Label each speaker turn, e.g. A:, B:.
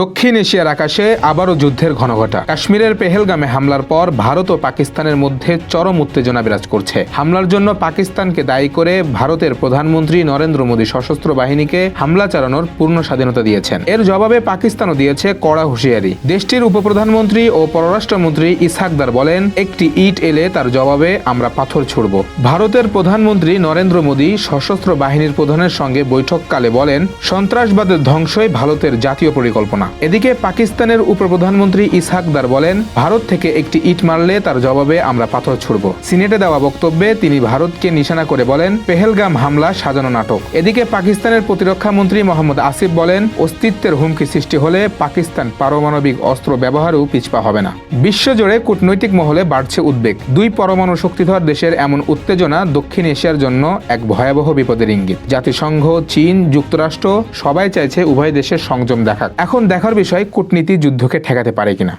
A: দক্ষিণ এশিয়ার আকাশে আবারও যুদ্ধের ঘনঘটা। কাশ্মীরের পেহেলগামে হামলার পর ভারত ও পাকিস্তানের মধ্যে চরম উত্তেজনা বিরাজ করছে। হামলার জন্য পাকিস্তানকে দায়ী করে ভারতের প্রধানমন্ত্রী নরেন্দ্র মোদী সশস্ত্র বাহিনীকে হামলা চালানোর পূর্ণ স্বাধীনতা দিয়েছেন। এর জবাবে পাকিস্তানও দিয়েছে কড়া হুঁশিয়ারি। দেশটির উপপ্রধানমন্ত্রী ও পররাষ্ট্রমন্ত্রী ইসহাকদার বলেন, একটি ইট এলে তার জবাবে আমরা পাথর ছুড়ব। ভারতের প্রধানমন্ত্রী নরেন্দ্র মোদী সশস্ত্র বাহিনীর প্রধানের সঙ্গে বৈঠককালে বলেন, সন্ত্রাসবাদের ধ্বংসই ভারতের জাতীয় পরিকল্পনা। এদিকে পাকিস্তানের উপপ্রধানমন্ত্রী ইসহাকদার বলেন, ভারত থেকে একটি ইট মারলে তার জবাবে আমরা পাথর ছুড়ব। সিনেটে দেওয়া বক্তব্যে তিনি ভারতকে নিশানা করে বলেন, পেহেলগাম হামলা, সাজানো নাটক। এদিকে পাকিস্তানের প্রতিরক্ষা মন্ত্রী মোহাম্মদ আসিফ বলেন, অস্তিত্বের হুমকি সৃষ্টি হলে পাকিস্তান পারমাণবিক অস্ত্র ব্যবহারও পিছপা হবে না। বিশ্বজুড়ে কূটনৈতিক মহলে বাড়ছে উদ্বেগ। দুই পরমাণু শক্তিধর দেশের এমন উত্তেজনা দক্ষিণ এশিয়ার জন্য এক ভয়াবহ বিপদের ইঙ্গিত। জাতিসংঘ, চীন, যুক্তরাষ্ট্র সবাই চাইছে উভয় দেশের সংযম দেখাক। এখন দেখার বিষয় কূটনীতি যুদ্ধকে ঠেকাতে পারে কিনা।